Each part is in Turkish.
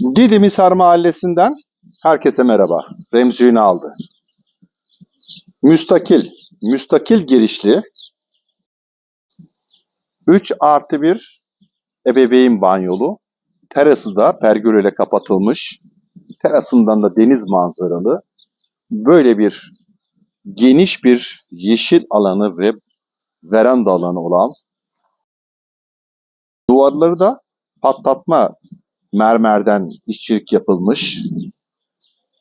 Didim Hisar Mahallesi'nden herkese merhaba. Remzi Ünal'dı. Müstakil, müstakil girişli 3 artı 1 ebeveyn banyolu. Terası da pergüle kapatılmış. Terasından da deniz manzaralı. Böyle bir geniş bir yeşil alanı ve veranda alanı olan duvarları da patlatma mermerden işçilik yapılmış.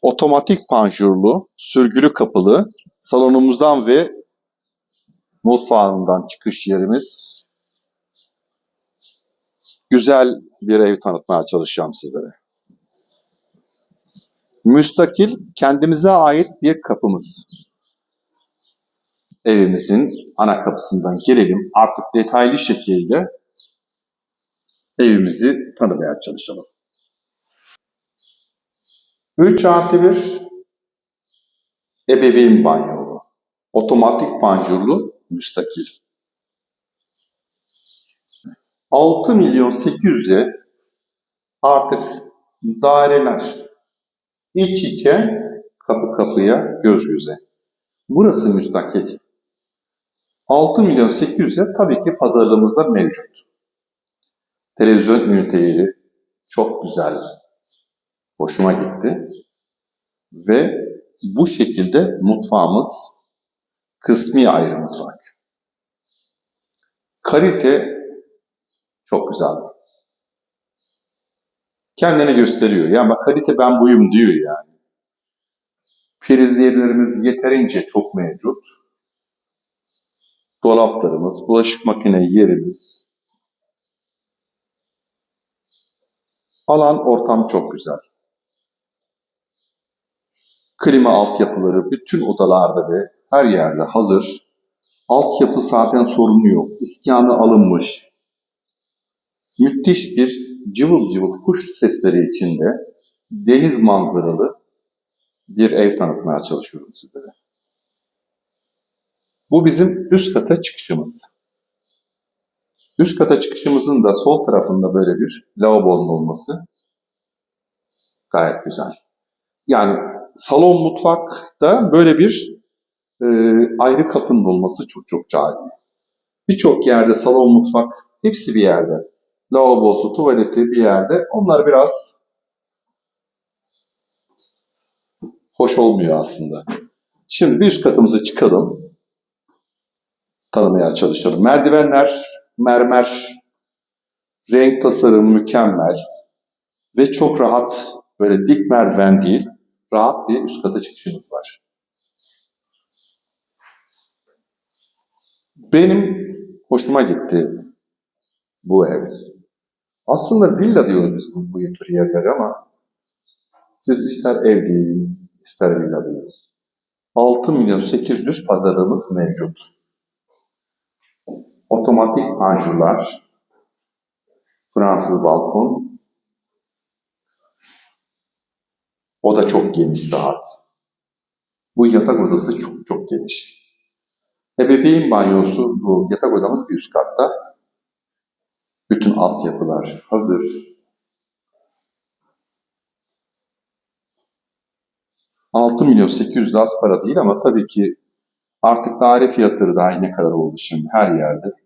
Otomatik panjurlu, sürgülü kapılı salonumuzdan ve mutfağından çıkış yerimiz. Güzel bir ev tanıtmaya çalışacağım sizlere. Müstakil, kendimize ait bir kapımız. Evimizin ana kapısından girelim. Artık detaylı şekilde evimizi tanımaya çalışalım. 3 artı 1 ebeveyn banyolu. Otomatik panjurlu müstakil. 6 milyon 800'e artık daireler iç içe kapı kapıya göz göze. Burası müstakil. 6 milyon 800'e tabii ki pazarlığımızda mevcut. Televizyon üniteleri çok güzel. Hoşuma gitti. Ve bu şekilde mutfağımız kısmi ayrı mutfak. Kalite çok güzel. Kendini gösteriyor. Yani bak kalite ben buyum diyor yani. Prizlerimiz yeterince çok mevcut. Dolaplarımız, bulaşık makine yerimiz, Alan ortam çok güzel. Klima altyapıları bütün odalarda ve her yerde hazır. Altyapı zaten sorunu yok. İskanı alınmış. Müthiş bir cıvıl cıvıl kuş sesleri içinde deniz manzaralı bir ev tanıtmaya çalışıyorum sizlere. Bu bizim üst kata çıkışımız. Üst kata çıkışımızın da sol tarafında böyle bir lavabonun olması gayet güzel. Yani salon mutfakta böyle bir e, ayrı kapının olması çok çok cazip. Birçok yerde salon mutfak hepsi bir yerde. Lavabosu, tuvaleti bir yerde. Onlar biraz hoş olmuyor aslında. Şimdi bir üst katımıza çıkalım. Tanımaya çalışalım. Merdivenler mermer, renk tasarımı mükemmel ve çok rahat, böyle dik merdiven değil, rahat bir üst kata çıkışımız var. Benim hoşuma gitti bu ev. Aslında villa diyoruz biz bu, tür yerlere ama siz ister ev değil, ister villa değil. 6 milyon 800 pazarımız mevcut otomatik panjurlar, Fransız balkon, o da çok geniş, rahat. Bu yatak odası çok çok geniş. Ebeveyn banyosu, bu yatak odamız bir üst katta. Bütün altyapılar hazır. ...6 milyon 800 az para değil ama tabii ki artık daire fiyatları dahi ne kadar oldu şimdi her yerde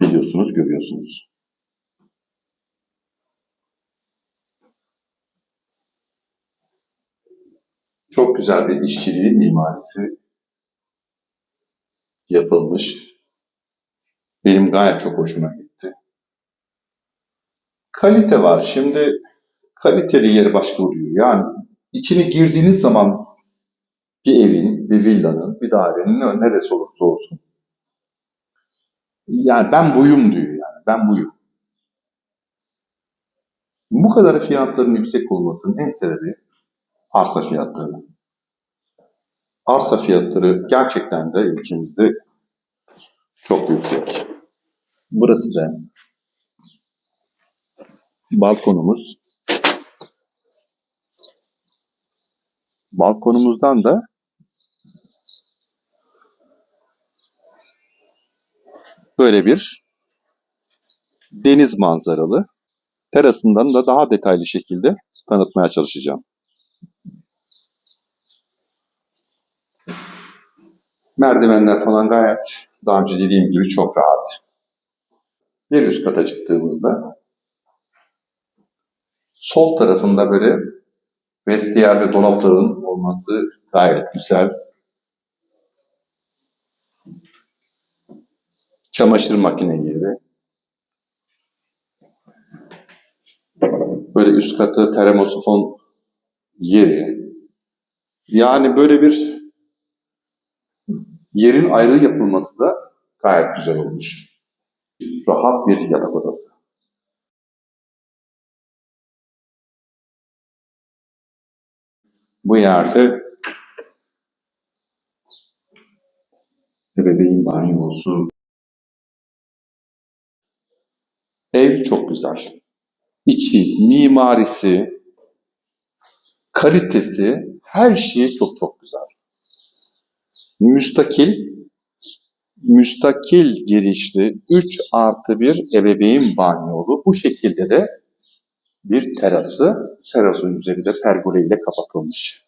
biliyorsunuz, görüyorsunuz. Çok güzel bir işçiliği, mimarisi yapılmış. Benim gayet çok hoşuma gitti. Kalite var. Şimdi kaliteli yer başka oluyor. Yani içine girdiğiniz zaman bir evin, bir villanın, bir dairenin neresi olursa olsun yani ben buyum diyor yani. Ben buyum. Bu kadar fiyatların yüksek olmasının en sebebi arsa fiyatları. Arsa fiyatları gerçekten de ülkemizde çok yüksek. Burası da balkonumuz. Balkonumuzdan da böyle bir deniz manzaralı terasından da daha detaylı şekilde tanıtmaya çalışacağım. Merdivenler falan gayet daha önce dediğim gibi çok rahat. Bir üst kata çıktığımızda sol tarafında böyle vestiyer ve dolapların olması gayet güzel. Çamaşır makine yeri. Böyle üst katı termosifon yeri. Yani böyle bir yerin ayrı yapılması da gayet güzel olmuş. Rahat bir yatak odası. Bu yerde bebeğin banyosu. Ev çok güzel. İçi, mimarisi, kalitesi, her şeyi çok çok güzel. Müstakil, müstakil girişli 3 artı 1 ebeveyn banyolu. Bu şekilde de bir terası, terasın üzeri de pergole ile kapatılmış.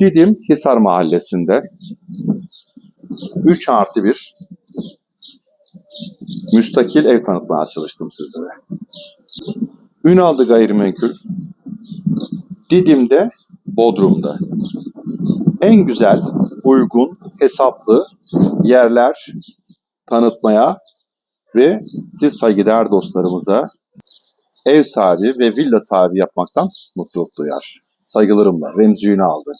Didim Hisar Mahallesi'nde 3 artı 1 müstakil ev tanıtmaya çalıştım sizlere. Ünaldı Gayrimenkul Didim'de, Bodrum'da. En güzel, uygun, hesaplı yerler tanıtmaya ve siz saygıdeğer dostlarımıza ev sahibi ve villa sahibi yapmaktan mutluluk duyar. Saygılarımla Remzi Ünal'dı.